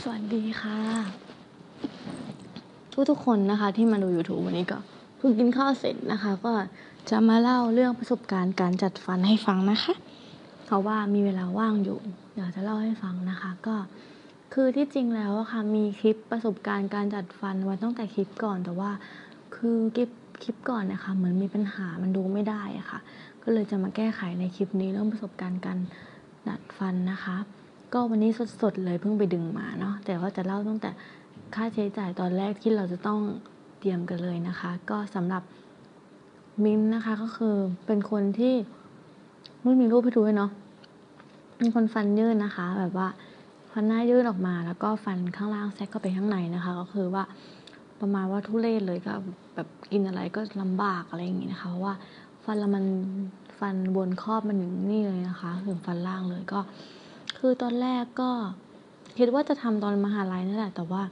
สวัสดีค่ะทุกทุกๆคนนะคะที่มาดู YouTube วันนี้ก็เพิ่งกินข้าวเสร็จนะคะ ก็จะมาเล่าเรื่องประสบการณ์การจัดฟันให้ฟังนะคะเพราะว่ามีเวลาว่างอยู่อยากจะเล่าให้ฟังนะคะ ก็คือที่จริงแล้วอะค่ะมีคลิปประสบการณ์การจัดฟันไว้ตั้งแต่คลิปก่อนแต่ว่า คือคลิปคลิปก่อนนะคะเหมือนมีปัญหามันดูไม่ได้อะค่ะ ก็เลยจะมาแก้ไขในคลิปนี้เรื่องประสบการณ์การดัดฟันนะคะ ก็วันนี้สดๆเลยเพิ่งไปดึงมาเนาะแต่ว่าจะเล่าตั้งแต่ค่าใช้จ่ายตอนแรกที่เราจะต้องเตรียมกันเลยนะคะ ก็สำหรับมิ้นนะคะก็คือเป็นคนที่ไม่มีรูปให้ดูเลยเนาะเป็นคนฟันยื่นนะคะ แบบว่าฟันหน้ายื่นออกมา แล้วก็ฟันข้างล่างแทรกเข้าไปข้างในนะคะ ก็คือว่าประมาณว่าทุเรศเลยก็แบบกินอะไรก็ลำบากอะไรอย่างงี้นะคะเพราะว่าฟันเรามันฟันบนครอบมันถึงนี่เลยนะคะ ถึงฟันล่างเลยก็ คือตอนแรกก็คิดว่าจะทำตอนมหาลัยนั่นแหละ แต่ว่า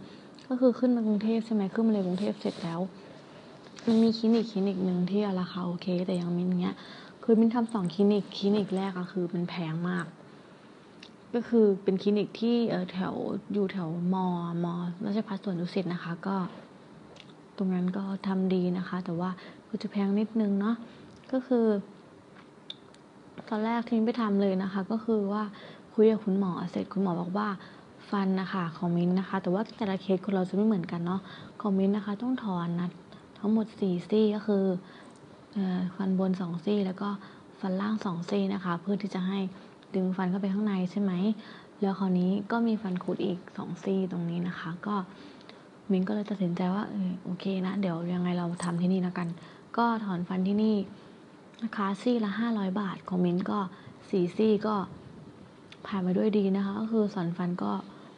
ก็คือขึ้นมากรุงเทพใช่ไหมขึ้นมาเลยกรุงเทพเสร็จแล้ว มันมีคลินิกคลินิกหนึ่งที่ราคาโอเค แต่ยังมินเงี้ย คือมินทำสองคลินิกคลินิกแรกอะคือมันแพงมาก ก็คือเป็นคลินิกที่เออแถวอยู่แถวมอมอราชภัฏสวนดุสิตนะคะ ก็ ตรงนั้นก็ทำดีนะคะ แต่ว่าก็จะแพงนิดนึงเนาะก็คือ ตอนแรกที่มินไปทำเลยนะคะ ก็คือว่า คุยกับคุณหมอเสร็จคุณหมอบอกว่าฟันนะคะของมิ้นนะคะ แต่ว่าแต่ละเคสคนเราจะไม่เหมือนกันเนาะของมิ้นนะคะ ต้องถอนนะทั้งหมดสี่ซี่ก็คืออฟันบนสองซี่แล้วก็ฟันล่างสองซี่นะคะ เพื่อที่จะให้ดึงฟันเข้าไปข้างในใช่ไหมแล้วคราวนี้ก็มีฟันคุดอีกสองซี่ตรงนี้นะคะ ก็มิ้นก็เลยตัดสินใจว่าเออโอเคนะ เดี๋ยวยังไงเราทำที่นี่แล้วกัน ก็ถอนฟันที่นี่นะคะซี่ละห้าร้อยบาทของมิ้นก็สี่ซี่ก็ ผ่านมาด้วยดีนะคะ ก็คือสอนฟันก็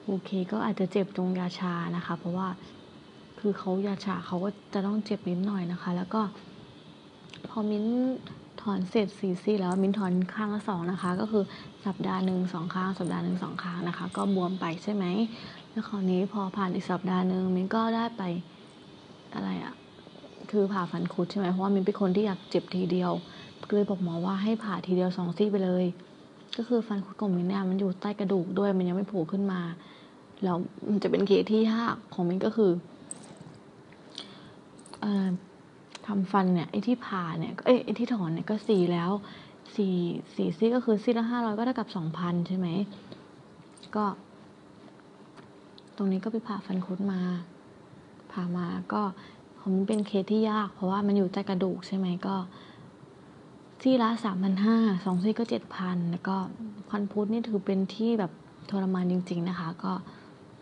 โอเคก็อาจจะเจ็บตรงยาชานะคะ เพราะว่าคือเขายาชาเขาก็จะต้องเจ็บนิดหน่อยนะคะ แล้วก็ พอมิ้นถอนเสร็จสี่ซี่แล้วมิ้นถอนข้างละสองนะคะ ก็คือสัปดาห์หนึ่งสองข้าง สัปดาห์หนึ่งสองข้างนะคะ ก็บวมไปใช่ไหมแล้วคราวนี้พอผ่านอีกสัปดาห์หนึ่งมิ้นก็ได้ไปอะไรอะคือผ่าฟันคุดใช่ไหมเพราะว่ามิ้นเป็นคนที่อยากเจ็บทีเดียวก็เลยบอกหมอว่าให้ผ่าทีเดียวสองซี่ไปเลย ก็คือฟันคุดของมิ้นเนี่ยมันอยู่ใต้กระดูกด้วยมันยังไม่โผล่ขึ้นมาแล้วมันจะเป็นเคสที่ยากของมิ้นก็คือทำฟันเนี่ยไอ้ที่ผ่าเนี่ยเอ้ยไอ้ที่ถอนเนี่ยก็สี่แล้วสี่สี่ซี่ก็คือซี่ละห้าร้อยก็เท่ากับสองพันใช่ไหมก็ ตรงนี้ก็ไปผ่าฟันคุดมา ผ่ามาก็ของมันเป็นเคสที่ยาก เพราะว่ามันอยู่ใต้กระดูกใช่ไหมก็ ซี่ละสามพันห้าสองซี่ก็เจ็ดพันแล้วก็ฟันพุดนี่ถือเป็นที่แบบทรมานจริง ๆนะคะ ก็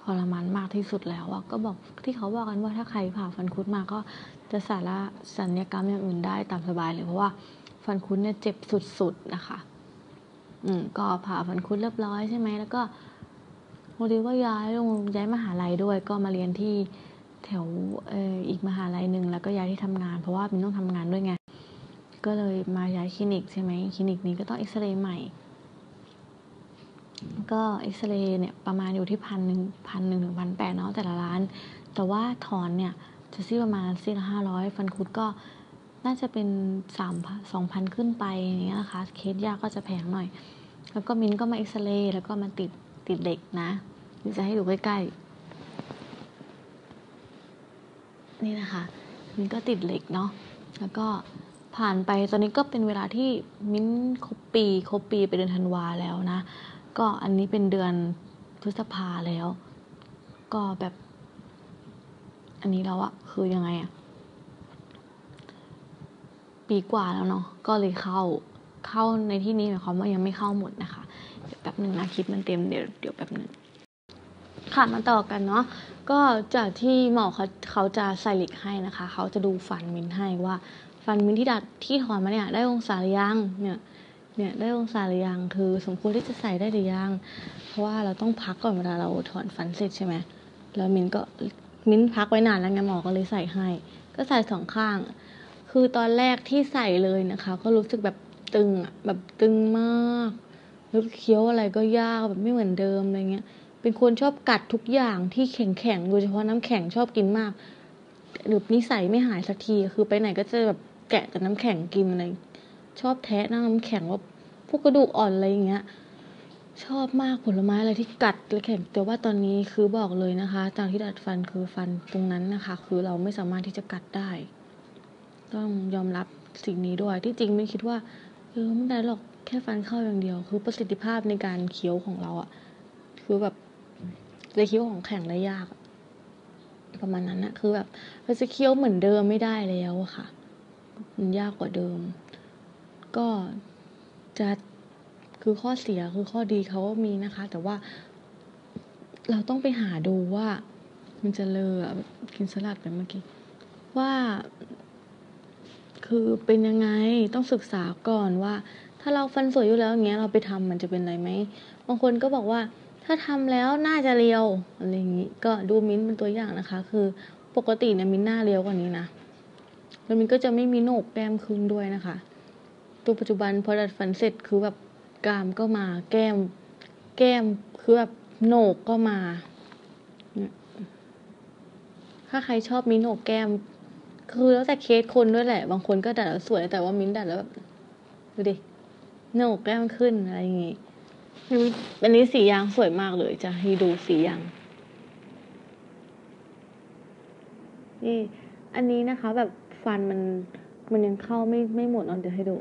ทรมานมากที่สุดแล้วอะก็บอกที่เขาบอกกันว่าถ้าใครผ่าฟันคุดมาก็จะสาระสัญญกรรมอย่างอื่นได้ตามสบายเลยเพราะว่าฟันคุดเนี่ยเจ็บสุดๆนะคะ อืมก็ผ่าฟันคุดเรียบร้อยใช่ไหมแล้วก็พอดีก็ย้ายลงย้ายมหาลัยด้วย ก็มาเรียนที่แถวเอออีกมหาลัยหนึ่งแล้วก็ย้ายที่ทำงาน เพราะว่ามินต้องทำงานด้วยไง ก็เลยมาย้ายคลินิกใช่ไหมคลินิกนี้ก็ต้องเอ็กซเรย์ใหม่ ก็เอ็กซเรย์เนี่ยประมาณอยู่ที่พันหนึ่งพันหนึ่งถึงพันแปดเนาะแต่ละร้าน แต่ว่าถอนเนี่ยจะซี่ประมาณซี่ละห้าร้อยฟันคุดก็น่าจะเป็นสามสองพันขึ้นไปอย่างเงี้ยนะคะ เคสยากก็จะแพงหน่อย แล้วก็มินก็มาเอ็กซเรย์แล้วก็มาติดติดเหล็กนะนี่จะให้ดูใกล้ๆ นี่นะคะมินก็ติดเหล็กเนาะแล้วก็ ผ่านไปตอนนี้ก็เป็นเวลาที่มิ้นครบปีครบปีไปเดือนธันวาแล้วนะ ก็อันนี้เป็นเดือนพฤษภาแล้ว ก็แบบ อันนี้แล้วอะคือยังไงอะปีกว่าแล้วเนาะก็เลยเข้าเข้าในที่นี้หมายความว่ายังไม่เข้าหมดนะคะเดี๋ยวแป๊บหนึ่งนะคลิปมันเต็มเดี๋ยวเดี๋ยวแป๊บหนึ่งค่ะมาต่อกันเนาะก็จากที่หมอเขาเขาจะใส่เหล็กให้นะคะ เขาจะดูฟันมินให้ว่า ฟันมินที่ดัดที่ถอนมาเนี่ยได้องศาหรือยังเนี่ยเนี่ยได้องศาหรือยังคือ สมควรที่จะใส่ได้หรือยังเพราะว่าเราต้องพักก่อนเวลาเราถอนฟันเสร็จใช่ไหมแล้วมินก็มินพักไว้นานแล้วไงหมอก็เลยใส่ให้ ก็ใส่สองข้าง คือตอนแรกที่ใส่เลยนะคะ ก็รู้สึกแบบตึงอะแบบตึงมากแล้วเคี้ยวอะไรก็ยากแบบไม่เหมือนเดิมอะไรเงี้ย เป็นคนชอบกัดทุกอย่างที่แข็งแข็งๆโดยเฉพาะน้ำแข็งชอบกินมากหรือนิสัยไม่หายสักทีคือไปไหนก็จะแบบ แกะแต่น้ำแข็งกินอะไร ชอบแทะน้ำแข็งว่าพวกกระดูกอ่อนอะไรอย่างเงี้ย ชอบมากผลไม้อะไรที่กัดและแข็งแต่ว่าตอนนี้คือบอกเลยนะคะตอนที่ดัดฟันคือฟันตรงนั้นนะคะ คือเราไม่สามารถที่จะกัดได้ ต้องยอมรับสิ่งนี้ด้วยที่จริงไม่คิดว่าเออไม่ได้หรอกแค่ฟันเข้าอย่างเดียว คือประสิทธิภาพในการเคี้ยวของเราอะคือแบบจะเคี้ยวของแข็งได้ยาก ประมาณนั้นนะคือแบบเราจะเคี้ยวเหมือนเดิมไม่ได้แล้วอะค่ะ มันยากกว่าเดิม ก็จะคือข้อเสียคือข้อดีเขาก็มีนะคะ แต่ว่า เราต้องไปหาดูว่า มันจะเลอะกินสลัดไปเมื่อกี้ว่า คือเป็นยังไงต้องศึกษาก่อนว่า ถ้าเราฟันสวยอยู่แล้วอย่างเงี้ยเราไปทำมันจะเป็นไรไหมบางคนก็บอกว่า ถ้าทำแล้วน่าจะเรียวอะไรอย่างงี้ก็ดูมิ้นเป็นตัวอย่างนะคะ คือปกติเนี่ยมิ้นหน้าเรียวกว่านี้นะ แล้วมิ้นก็จะไม่มีโหนกแก้มขึ้นด้วยนะคะ ตัวปัจจุบันพอดัดฟันเสร็จคือแบบกรามก็มาแก้ม แก้มคือแบบโหนกก็มา ถ้าใครชอบมีโหนกแก้ม คือแล้วแต่เคสคนด้วยแหละ บางคนก็ดัดแล้วสวยแต่ว่ามิ้นดัดแล้วแบบดูดิโหนกแก้มขึ้นอะไรอย่างงี้อันนี้สียางสวยมากเลยจะให้ดูสียางนี่อันนี้นะคะแบบ ฟันมันมันยังเข้าไม่ไม่หมดเอาเดี๋ยวให้ดู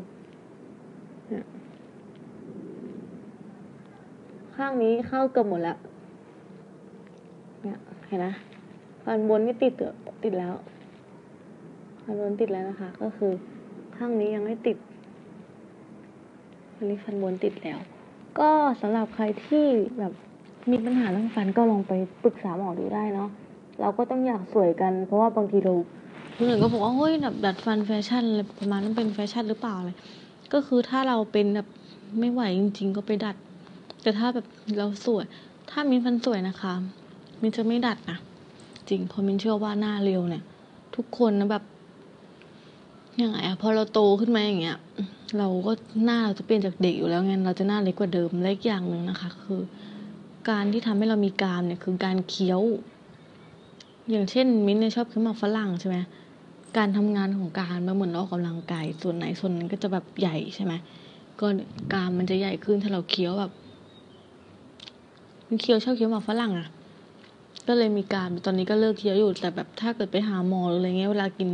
ข้างนี้เข้าเกือบหมดแล้ว เนี่ยเห็นนะฟันบนนี่ติดเอติดแล้วฟันบนติดแล้วนะคะ ก็คือข้างนี้ยังไม่ติดอันนี้ฟันบนติดแล้ว ก็สำหรับใครที่แบบมีปัญหาเรื่องฟันก็ลองไปปรึกษาหมอดูได้เนาะเราก็ต้องอยากสวยกัน เพราะว่าบางทีเรา คนอื่นก็บอกว่าเฮ้ยแบบดัดฟันแฟชั่นอะไรประมาณนั้นเป็นแฟชั่นหรือเปล่าอะไรก็คือถ้าเราเป็นแบบไม่ไหวจริง ๆ ก็ไปดัด แต่ถ้าแบบเราสวย ถ้ามินฟันสวยนะคะ มินจะไม่ดัดนะจริงเพราะมินเชื่อว่าหน้าเร็วเนี่ย ทุกคนนะแบบยังไงอะพอเราโตขึ้นมาอย่างเงี้ย เราก็หน้าเราจะเปลี่ยนจากเด็กอยู่แล้วไงเราจะหน้าเล็กกว่าเดิมและอีกอย่างหนึ่งนะคะ คือ การที่ทำให้เรามีกรามเนี่ยคือการเคี้ยว อย่างเช่น มิ้นเนี่ยชอบเคี้ยวหมากฝรั่งใช่ไหม การทำงานของการมันเหมือนเราออกกำลังกายส่วนไหนส่วนนั้นก็จะแบบใหญ่ใช่ไหมก็กามมันจะใหญ่ขึ้นถ้าเราเคี้ยวแบบมันเคี้ยวชอบเคี้ยวหมากฝรั่งอะก็เลยมีการตอนนี้ก็เลิกเคี้ยวอยู่ แต่แบบถ้าเกิดไปหาหมอหรืออะไรเงี้ยเวลากิน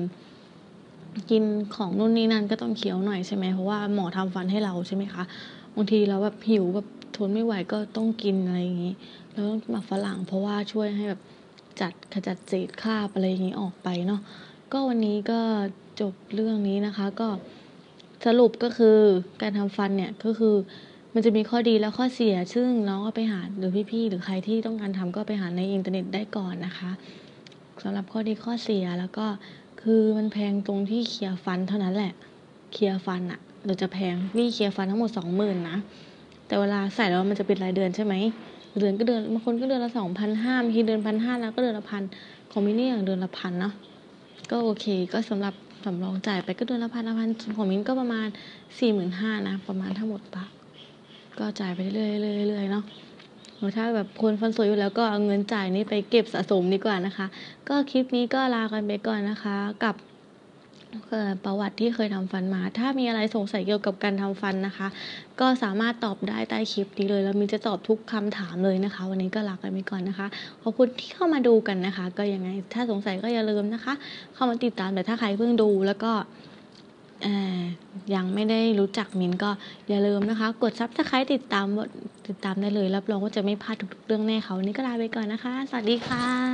กินของนู่นนี่นั่นก็ต้องเคี้ยวหน่อยใช่ไหมเพราะว่าหมอทำฟันให้เราใช่ไหมคะบางทีเราแบบหิวแบบทนไม่ไหวก็ต้องกินอะไรอย่างนี้แล้วต้องหมักฝรั่งเพราะว่าช่วยให้แบบจัดขจัดเศษคราบอะไรอย่างนี้ออกไปเนาะ ก็วันนี้ก็จบเรื่องนี้นะคะ ก็สรุปก็คือการทำฟันเนี่ยก็คือมันจะมีข้อดีและข้อเสีย ซึ่งน้องก็ไปหาหรือพี่ๆหรือใครที่ต้องการทำก็ไปหาในอินเทอร์เน็ตได้ก่อนนะคะสำหรับข้อดีข้อเสียแล้วก็คือมันแพงตรงที่เคลียร์ฟันเท่านั้นแหละเคลียร์ฟันอะเราจะแพงนี่เคลียร์ฟันทั้งหมดสองหมื่นนะแต่เวลาใส่แล้วมันจะเป็นรายเดือนใช่ไหมเดือนก็เดือนบางคนก็เดือนละสองพันห้าบางทีเดือนพันห้าแล้วก็เดือนละพันของมินนี่อย่างเดือนละพันเนาะ ก็โอเค ก็สำหรับสำรองจ่ายไปก็เดือนละพันละพันของมินก็ประมาณสี่หมื่นห้านะ ประมาณทั้งหมดปะก็จ่ายไปเรื่อยๆเรื่อยๆเนาะถ้าแบบคนฟันสวยอยู่แล้วก็เอาเงินจ่ายนี้ไปเก็บสะสมดีกว่านะคะ ก็คลิปนี้ก็ลากันไปก่อนนะคะ กับ ประวัติที่เคยทำฟันมา ถ้ามีอะไรสงสัยเกี่ยวกับการทำฟันนะคะ ก็สามารถตอบได้ใต้คลิปนี้เลย แล้วมินจะตอบทุกคำถามเลยนะคะ วันนี้ก็ลากันไปก่อนนะคะ ขอบคุณที่เข้ามาดูกันนะคะ ก็ยังไง ถ้าสงสัยก็อย่าลืมนะคะ เข้ามาติดตามแต่ถ้าใครเพิ่งดูแล้วก็ยังไม่ได้รู้จักมินก็อย่าลืมนะคะ กดซับสไครต์ติดตามติดตามได้เลย รับรองว่าจะไม่พลาดทุกๆเรื่องแน่เขาวันนี้ก็ลาไปก่อนนะคะ สวัสดีค่ะ